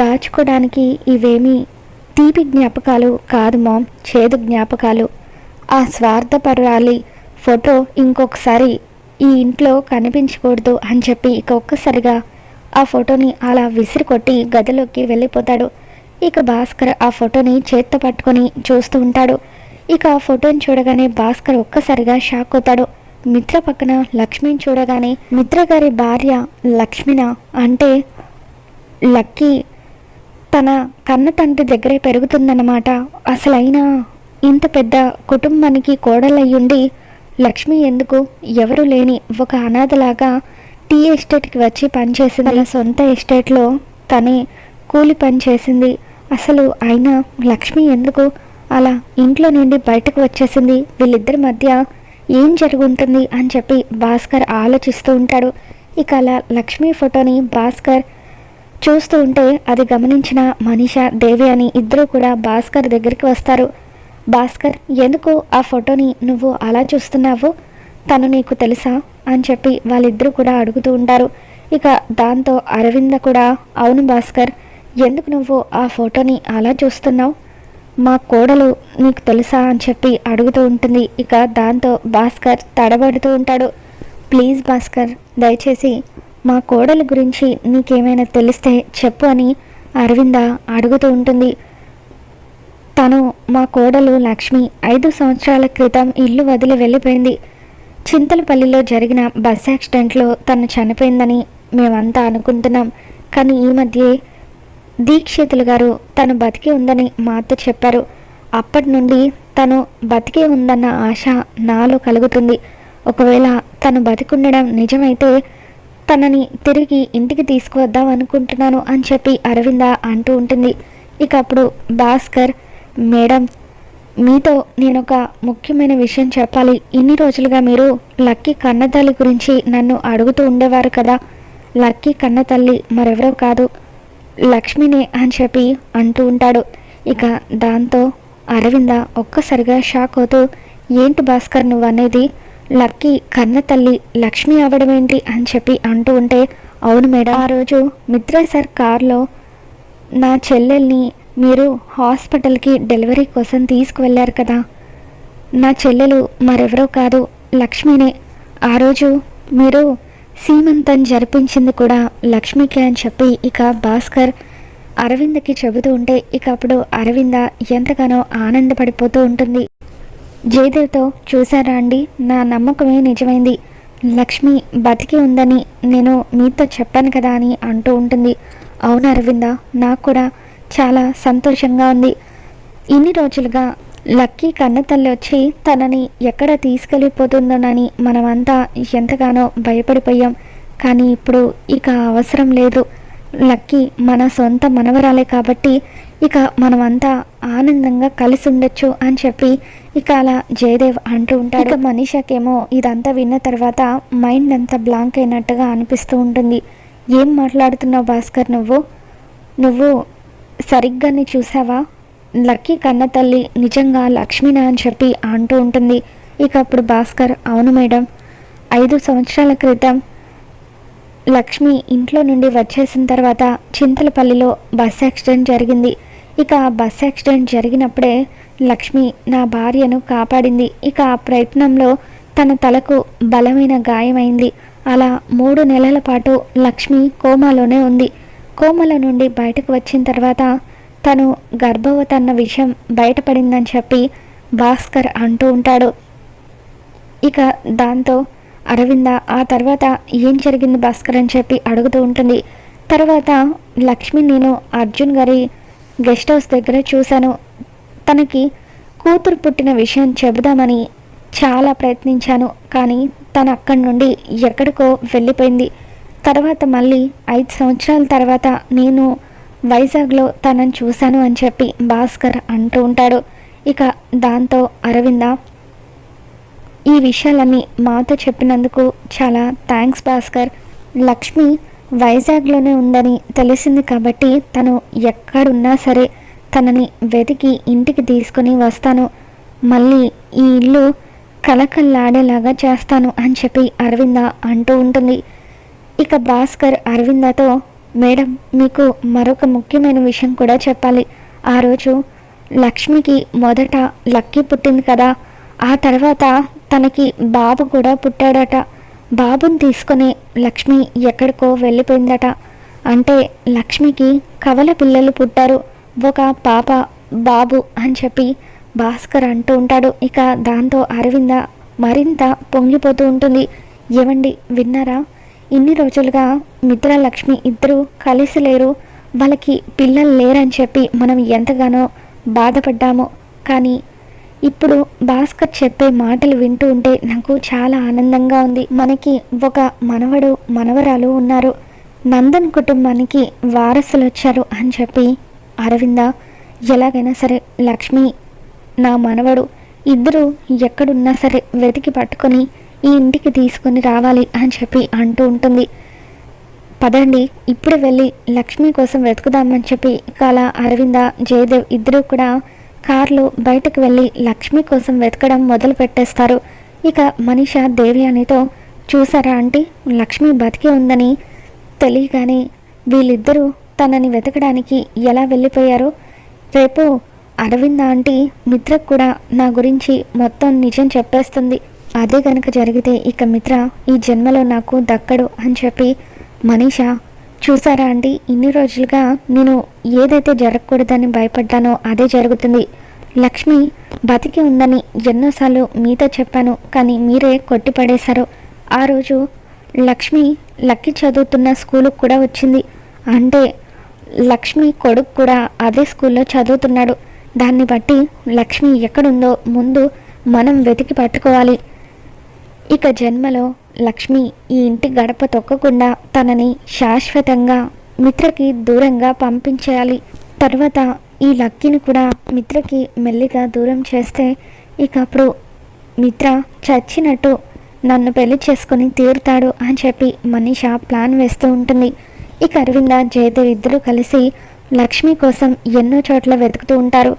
దాచుకోవడానికి ఇవేమీ తీపి జ్ఞాపకాలు కాదు మామ్ చేదు జ్ఞాపకాలు. ఆ స్వార్థపరాలి ఫోటో ఇంకొకసారి ఈ ఇంట్లో కనిపించకూడదు అని చెప్పి ఇక ఒక్కసారిగా ఆ ఫోటోని అలా విసిరి కొట్టి గదిలోకి వెళ్ళిపోతాడు. ఇక భాస్కర్ ఆ ఫోటోని చేత్తో పట్టుకొని చూస్తూ ఉంటాడు. ఇక ఆ ఫోటోని చూడగానే భాస్కర్ ఒక్కసారిగా షాక్ అవుతాడు. మిత్ర పక్కన లక్ష్మిని చూడగానే మిత్ర గారి భార్య లక్ష్మిన అంటే లక్కీ తన కన్న తండ్రి దగ్గరే పెరుగుతుందన్నమాట. అసలైనా ఇంత పెద్ద కుటుంబానికి కోడలయ్యుండి లక్ష్మి ఎందుకు? ఎవరు లేని ఒక అనాథలాగా టీ ఎస్టేట్కి వచ్చి పనిచేసింది తన సొంత ఎస్టేట్లో తనే కూలి పని చేసింది. అసలు అయినా లక్ష్మి ఎందుకు అలా ఇంట్లో నుండి బయటకు వచ్చేసింది? వీళ్ళిద్దరి మధ్య ఏం జరుగుంటుంది అని చెప్పి భాస్కర్ ఆలోచిస్తూ ఉంటాడు. ఇక అలా లక్ష్మి ఫోటోని భాస్కర్ చూస్తూ ఉంటే అది గమనించిన మనీష దేవి అని ఇద్దరు కూడా భాస్కర్ దగ్గరికి వస్తారు. భాస్కర్ ఎందుకు ఆ ఫోటోని నువ్వు అలా చూస్తున్నావు? తను నీకు తెలుసా? అని చెప్పి వాళ్ళిద్దరూ కూడా అడుగుతూ ఉంటారు. ఇక దాంతో అరవింద కూడా అవును భాస్కర్ ఎందుకు నువ్వు ఆ ఫోటోని అలా చూస్తున్నావు? మా కోడలు నీకు తెలుసా? అని చెప్పి అడుగుతూ ఉంటుంది. ఇక దాంతో భాస్కర్ తడబడుతూ ఉంటాడు. ప్లీజ్ భాస్కర్ దయచేసి మా కోడలి గురించి నీకేమైనా తెలిస్తే చెప్పు అని అరవింద అడుగుతూ ఉంటుంది. తను మా కోడలు లక్ష్మి ఐదు సంవత్సరాల క్రితం ఇల్లు వదిలి వెళ్ళిపోయింది. చింతలపల్లిలో జరిగిన బస్ యాక్సిడెంట్లో తను చనిపోయిందని మేమంతా అనుకుంటున్నాం. కానీ ఈ మధ్యే దీక్షితులు గారు తను బతికి ఉందని మాతో చెప్పారు. అప్పటి నుండి తను బతికే ఉందన్న ఆశ నాలో కలుగుతుంది. ఒకవేళ తను బతికుండడం నిజమైతే తనని తిరిగి ఇంటికి తీసుకువద్దాం అనుకుంటున్నాను అని చెప్పి అరవింద అంటూ ఉంటుంది. ఇక అప్పుడు భాస్కర్ మేడం మీతో నేను ఒక ముఖ్యమైన విషయం చెప్పాలి. ఇన్ని రోజులుగా మీరు లక్కీ కన్నతల్లి గురించి నన్ను అడుగుతూ ఉండేవారు కదా. లక్కీ కన్నతల్లి మరెవరో కాదు లక్ష్మినే అని చెప్పి అంటూ ఉంటాడు. ఇక దాంతో అరవింద ఒక్కసారిగా షాక్ అవుతూ ఏంటి భాస్కర్ నువ్వు అనేది లక్కీ కన్న తల్లి లక్ష్మి అవ్వడం ఏంటి అని చెప్పి అంటూ ఉంటే అవును మేడం. ఆ రోజు మిత్ర సార్ కార్లో నా చెల్లెల్ని మీరు హాస్పిటల్కి డెలివరీ కోసం తీసుకువెళ్ళారు కదా. నా చెల్లెలు మరెవరో కాదు లక్ష్మినే. ఆ రోజు మీరు సీమంతం జరిపించింది కూడా లక్ష్మికే అని చెప్పి ఇక భాస్కర్ అరవింద్కి చెబుతూ ఉంటే ఇక అప్పుడు అరవింద ఎంతగానో ఆనందపడిపోతూ ఉంటుంది. జయదేవ్తో చూసారా అండి? నా నమ్మకమే నిజమైంది. లక్ష్మి బతికి ఉందని నేను మీతో చెప్పాను కదా అని అంటూ ఉంటుంది. అవును అరవింద? నాకు కూడా చాలా సంతోషంగా ఉంది. ఇన్ని రోజులుగా లక్కీ కన్నతల్లి వచ్చి తనని ఎక్కడ తీసుకెళ్ళిపోతుందోనని మనమంతా ఎంతగానో భయపడిపోయాం. కానీ ఇప్పుడు ఇక అవసరం లేదు. లక్కీ మన సొంత మనవరాలే కాబట్టి ఇక మనమంతా ఆనందంగా కలిసి ఉండొచ్చు అని చెప్పి ఇక అలా జయదేవ్ అంటూ ఉంటాడు. ఇక మనీషాకేమో ఇదంతా విన్న తర్వాత మైండ్ అంతా బ్లాంక్ అయినట్టుగా అనిపిస్తూ ఉంటుంది. ఏం మాట్లాడుతున్నావు భాస్కర్ నువ్వు? నువ్వు సరిగ్గానే చూసావా? లక్కీ కన్న తల్లి నిజంగా లక్ష్మీనా అని చెప్పి అంటూ ఉంటుంది. ఇక అప్పుడు భాస్కర్ అవును మేడం ఐదు సంవత్సరాల క్రితం లక్ష్మి ఇంట్లో నుండి వచ్చేసిన తర్వాత చింతలపల్లిలో బస్ యాక్సిడెంట్ జరిగింది. ఇక బస్ యాక్సిడెంట్ జరిగినప్పుడే లక్ష్మి నా భార్యను కాపాడింది. ఇక ఆ ప్రయత్నంలో తన తలకు బలమైన గాయమైంది. అలా మూడు నెలల పాటు లక్ష్మి కోమాలోనే ఉంది. కోమల నుండి బయటకు వచ్చిన తర్వాత తను గర్భవతి అన్న విషయం బయటపడిందని చెప్పి భాస్కర్ అంటూ ఉంటాడు. ఇక దాంతో అరవింద ఆ తర్వాత ఏం జరిగింది భాస్కర్ అని చెప్పి అడుగుతూ ఉంటుంది. తర్వాత లక్ష్మి నేను అర్జున్ గారి గెస్ట్ హౌస్ దగ్గర చూశాను. తనకి కూతురు పుట్టిన విషయం చెబుదామని చాలా ప్రయత్నించాను కానీ తను అక్కడి నుండి ఎక్కడికో వెళ్ళిపోయింది. తర్వాత మళ్ళీ ఐదు సంవత్సరాల తర్వాత నేను వైజాగ్లో తనని చూశాను అని చెప్పి భాస్కర్ అంటూ ఉంటాడు. ఇక దాంతో అరవింద ఈ విషయాలన్నీ మాతో చెప్పినందుకు చాలా థ్యాంక్స్ భాస్కర్. లక్ష్మి వైజాగ్లోనే ఉందని తెలిసింది కాబట్టి తను ఎక్కడున్నా సరే తనని వెతికి ఇంటికి తీసుకొని వస్తాను. మళ్ళీ ఈ ఇల్లు కలకల్లాడేలాగా చేస్తాను అని చెప్పి అరవింద అంటూ ఉంటుంది. ఇక భాస్కర్ అరవిందతో మేడం మీకు మరొక ముఖ్యమైన విషయం కూడా చెప్పాలి. ఆ రోజు లక్ష్మికి మొదట లక్కీ పుట్టింది కదా. ఆ తర్వాత తనకి బాబు కూడా పుట్టాడట. బాబుని తీసుకుని లక్ష్మి ఎక్కడికో వెళ్ళిపోయిందట. అంటే లక్ష్మికి కవల పిల్లలు పుట్టారు. ఒక పాప బాబు అని చెప్పి భాస్కర్ అంటూ ఉంటాడు. ఇక దాంతో అరవింద మరింత పొంగిపోతూ ఉంటుంది. ఏమండి విన్నారా? ఇన్ని రోజులుగా మిత్ర లక్ష్మి ఇద్దరు కలిసి లేరు. వాళ్ళకి పిల్లలు లేరని చెప్పి మనం ఎంతగానో బాధపడ్డాము. కానీ ఇప్పుడు భాస్కర్ చెప్పే మాటలు వింటూ ఉంటే నాకు చాలా ఆనందంగా ఉంది. మనకి ఒక మనవడు మనవరాలు ఉన్నారు. నందన్ కుటుంబానికి వారసులు వచ్చారు అని చెప్పి అరవింద ఎలాగైనా సరే లక్ష్మి నా మనవడు ఇద్దరు ఎక్కడున్నా సరే వెతికి పట్టుకొని ఈ ఇంటికి తీసుకొని రావాలి అని చెప్పి అంటూ ఉంటుంది. పదండి ఇప్పుడు వెళ్ళి లక్ష్మి కోసం వెతుకుదామని చెప్పి కళ అరవింద జయదేవ్ ఇద్దరు కూడా కార్లు బయటకు వెళ్ళి లక్ష్మి కోసం వెతకడం మొదలు పెట్టేస్తారు ఇక మనీష దేవయానితో చూసారా ఆంటీ లక్ష్మి బతికి ఉందని తెలియగానే వీళ్ళిద్దరూ తనని వెతకడానికి ఎలా వెళ్ళిపోయారో? రేపు అరవింద ఆంటీ మిత్రకు కూడా నా గురించి మొత్తం నిజం చెప్పేస్తుంది. అదే కనుక జరిగితే ఇక మిత్ర ఈ జన్మలో నాకు దక్కడు అని చెప్పి మనీష చూసారా అండి? ఇన్ని రోజులుగా నేను ఏదైతే జరగకూడదని భయపడ్డానో అదే జరుగుతుంది. లక్ష్మి బతికి ఉందని ఎన్నోసార్లు మీతో చెప్పాను కానీ మీరే కొట్టిపడేశారు. ఆ రోజు లక్ష్మి లక్కి చదువుతున్న స్కూలుకు కూడా వచ్చింది. అంటే లక్ష్మి కొడుకు కూడా అదే స్కూల్లో చదువుతున్నాడు. దాన్ని బట్టి లక్ష్మి ఎక్కడుందో ముందు మనం వెతికి పట్టుకోవాలి. ఇక జన్మలో లక్ష్మి ఈ ఇంటి గడప తొక్కకుండా తనని శాశ్వతంగా మిత్రకి దూరంగా పంపించేయాలి. తర్వాత ఈ లక్కీని కూడా మిత్రకి మెల్లిగా దూరం చేస్తే ఇక అప్పుడు మిత్ర చచ్చినట్టు నన్ను పెళ్ళి చేసుకొని తీరుతాడు అని చెప్పి మనీష ప్లాన్ వేస్తూ ఉంటుంది. ఇక అరవింద జయదేవ్ ఇద్దరు కలిసి లక్ష్మి కోసం ఎన్నో చోట్ల వెతుకుతూ ఉంటారు.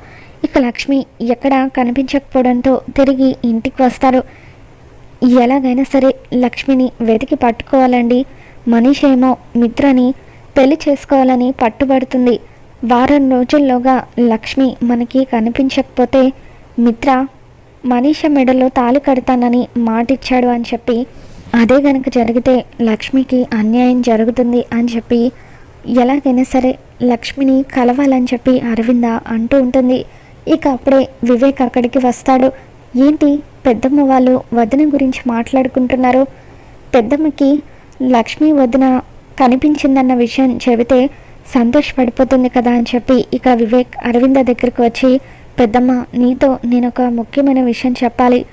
ఇక లక్ష్మి ఎక్కడ కనిపించకపోవడంతో తిరిగి ఇంటికి వస్తారు. ఎలాగైనా సరే లక్ష్మిని వెతికి పట్టుకోవాలండి. మనీష్ ఏమో మిత్రని పెళ్ళి చేసుకోవాలని పట్టుబడుతుంది. వారం రోజుల్లోగా లక్ష్మి మనకి కనిపించకపోతే మిత్ర మనీష మెడలో తాళి కడతానని మాటిచ్చాడు అని చెప్పి అదే గనక జరిగితే లక్ష్మికి అన్యాయం జరుగుతుంది అని చెప్పి ఎలాగైనా సరే లక్ష్మిని కలవాలని చెప్పి అరవింద అంటూ ఉంటుంది. ఇక అప్పుడే వివేక్ అక్కడికి వస్తాడు. ఏంటి? పెద్దమ్మ వాళ్ళు వదిన గురించి మాట్లాడుకుంటున్నారు. పెద్దమ్మకి లక్ష్మి వదిన కనిపించిందన్న విషయం చెబితే సంతోషపడిపోతుంది కదా అని చెప్పి ఇక వివేక్ అరవింద దగ్గరికి వచ్చి పెద్దమ్మ నీతో నేను ఒక ముఖ్యమైన విషయం చెప్పాలి.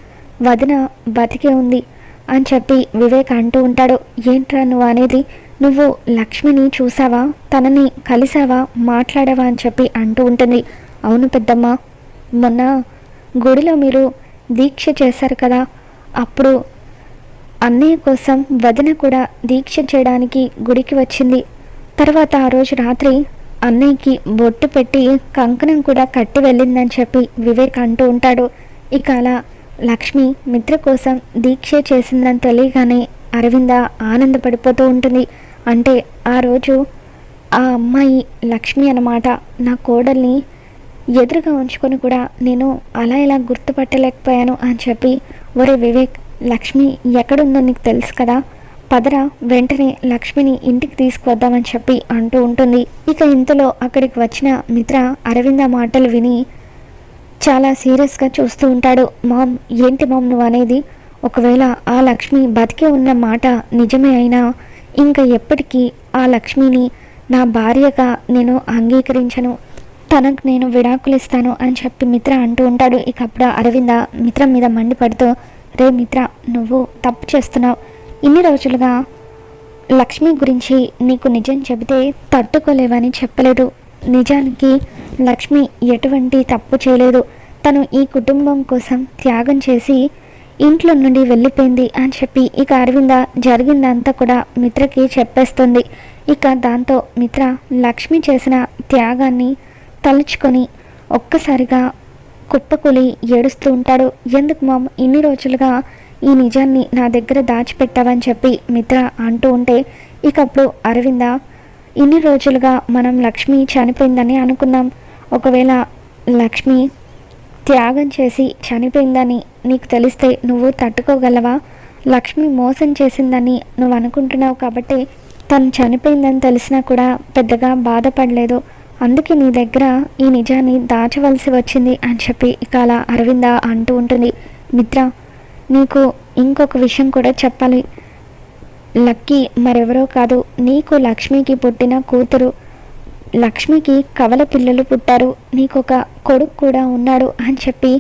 వదిన బతికే ఉంది అని చెప్పి వివేక్ అంటూ ఉంటాడు. ఏంట్రా నువ్వు అనేది? నువ్వు లక్ష్మిని చూసావా? తనని కలిసావా? మాట్లాడావా? అని చెప్పి అంటూ ఉంటుంది. అవును పెద్దమ్మ. మొన్న గుడిలో మీరు దీక్ష చేశారు కదా. అప్పుడు అన్నయ్య కోసం వదిన కూడా దీక్ష చేయడానికి గుడికి వచ్చింది. తర్వాత ఆ రోజు రాత్రి అన్నయ్యకి బొట్టు పెట్టి కంకణం కూడా కట్టి వెళ్ళిందని చెప్పి వివేక్ అంటూ ఉంటాడు. ఇక అలా లక్ష్మి మిత్ర కోసం దీక్ష చేసిందని తెలియగానే అరవింద ఆనందపడిపోతూ ఉంటుంది. అంటే ఆ రోజు ఆ అమ్మాయి లక్ష్మి అన్నమాట నా కోడల్ని ఎదురుగా ఉంచుకొని కూడా నేను అలా ఇలా గుర్తుపట్టలేకపోయాను అని చెప్పి ఒరే వివేక్ లక్ష్మి ఎక్కడుందో నీకు తెలుసు కదా? పదరా వెంటనే లక్ష్మిని ఇంటికి తీసుకువద్దామని చెప్పి అంటూ ఉంటుంది. ఇక ఇంతలో అక్కడికి వచ్చిన మిత్ర అరవింద మాటలు విని చాలా సీరియస్గా చూస్తూ ఉంటాడు. మామ్ ఏంటి మామ్ నువ్వు అనేది? ఒకవేళ ఆ లక్ష్మి బతికే ఉన్న మాట నిజమే అయినా ఇంకా ఎప్పటికీ ఆ లక్ష్మిని నా భార్యగా నేను అంగీకరించను. తనకు నేను విడాకులు ఇస్తాను అని చెప్పి మిత్ర అంటూ ఉంటాడు. ఇక అప్పుడు అరవింద మిత్ర మీద మండిపడుతూ రే మిత్ర నువ్వు తప్పు చేస్తున్నావు. ఇన్ని రోజులుగా లక్ష్మి గురించి నీకు నిజం చెబితే తట్టుకోలేవని చెప్పలేదు. నిజానికి లక్ష్మి ఎటువంటి తప్పు చేయలేదు. తను ఈ కుటుంబం కోసం త్యాగం చేసి ఇంట్లో నుండి వెళ్ళిపోయింది అని చెప్పి ఇక అరవింద జరిగిందంతా కూడా మిత్రకి చెప్పేస్తుంది. ఇక దాంతో మిత్ర లక్ష్మి చేసిన త్యాగాన్ని తలుచుకొని ఒక్కసారిగా కుప్పకూలి ఏడుస్తూ ఉంటాడు. ఎందుకు మామ్? ఇన్ని రోజులుగా ఈ నిజాన్ని నా దగ్గర దాచిపెట్టావని చెప్పి మిత్ర అంటూ ఉంటే ఇకప్పుడు అరవింద ఇన్ని రోజులుగా మనం లక్ష్మి చనిపోయిందని అనుకున్నాం. ఒకవేళ లక్ష్మి త్యాగం చేసి చనిపోయిందని నీకు తెలిస్తే నువ్వు తట్టుకోగలవా? లక్ష్మి మోసం చేసిందని నువ్వు అనుకుంటున్నావు కాబట్టి తను చనిపోయిందని తెలిసినా కూడా పెద్దగా బాధపడలేదు. అందుకే నీ దగ్గర ఈ నిజాన్ని దాచవలసి వచ్చింది అని చెప్పి ఇక అలా అరవింద అంటూ ఉంటుంది. మిత్ర నీకు ఇంకొక విషయం కూడా చెప్పాలి. లక్కీ మరెవరో కాదు నీకు లక్ష్మికి పుట్టిన కూతురు. లక్ష్మికి కవల పిల్లలు పుట్టారు. నీకొక కొడుకు కూడా ఉన్నాడు అని చెప్పి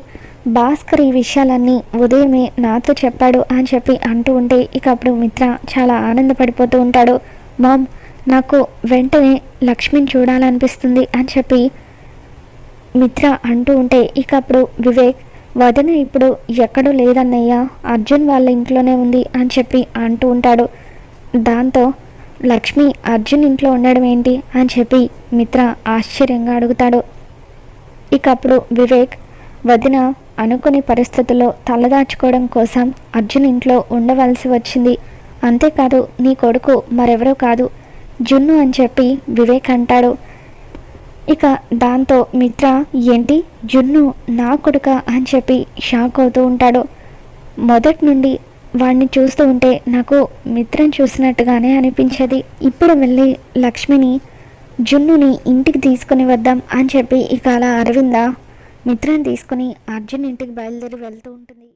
భాస్కర్ ఈ విషయాలన్నీ ఉదయమే నాతో చెప్పాడు అని చెప్పి అంటూ ఉంటే ఇక అప్పుడు మిత్ర చాలా ఆనందపడిపోతూ ఉంటాడు. మామ్ నాకు వెంటనే లక్ష్మిని చూడాలనిపిస్తుంది అని చెప్పి మిత్ర అంటూ ఉంటే ఇక అప్పుడు వివేక్ వదిన ఇప్పుడు ఎక్కడూ లేదన్నయ్య అర్జున్ వాళ్ళ ఇంట్లోనే ఉంది అని చెప్పి అంటూ ఉంటాడు. దాంతో లక్ష్మి అర్జున్ ఇంట్లో ఉండడం ఏంటి అని చెప్పి మిత్ర ఆశ్చర్యంగా అడుగుతాడు. ఇక అప్పుడు వివేక్ వదిన అనుకునే పరిస్థితుల్లో తలదాచుకోవడం కోసం అర్జున్ ఇంట్లో ఉండవలసి వచ్చింది. అంతేకాదు నీ కొడుకు మరెవరో కాదు. జున్ను అని చెప్పి వివేక్ అంటాడు. ఇక దాంతో మిత్ర ఏంటి? జున్ను నా కొడుక అని చెప్పి షాక్ అవుతూ ఉంటాడు. మొదటి నుండి వాడిని చూస్తూ ఉంటే నాకు మిత్రం చూసినట్టుగానే అనిపించేది. ఇప్పుడు వెళ్ళి లక్ష్మిని జున్నుని ఇంటికి తీసుకుని వద్దాం అని చెప్పి ఇక అలా అరవింద మిత్రం తీసుకుని అర్జున్ ఇంటికి బయలుదేరి వెళ్తూ ఉంటుంది.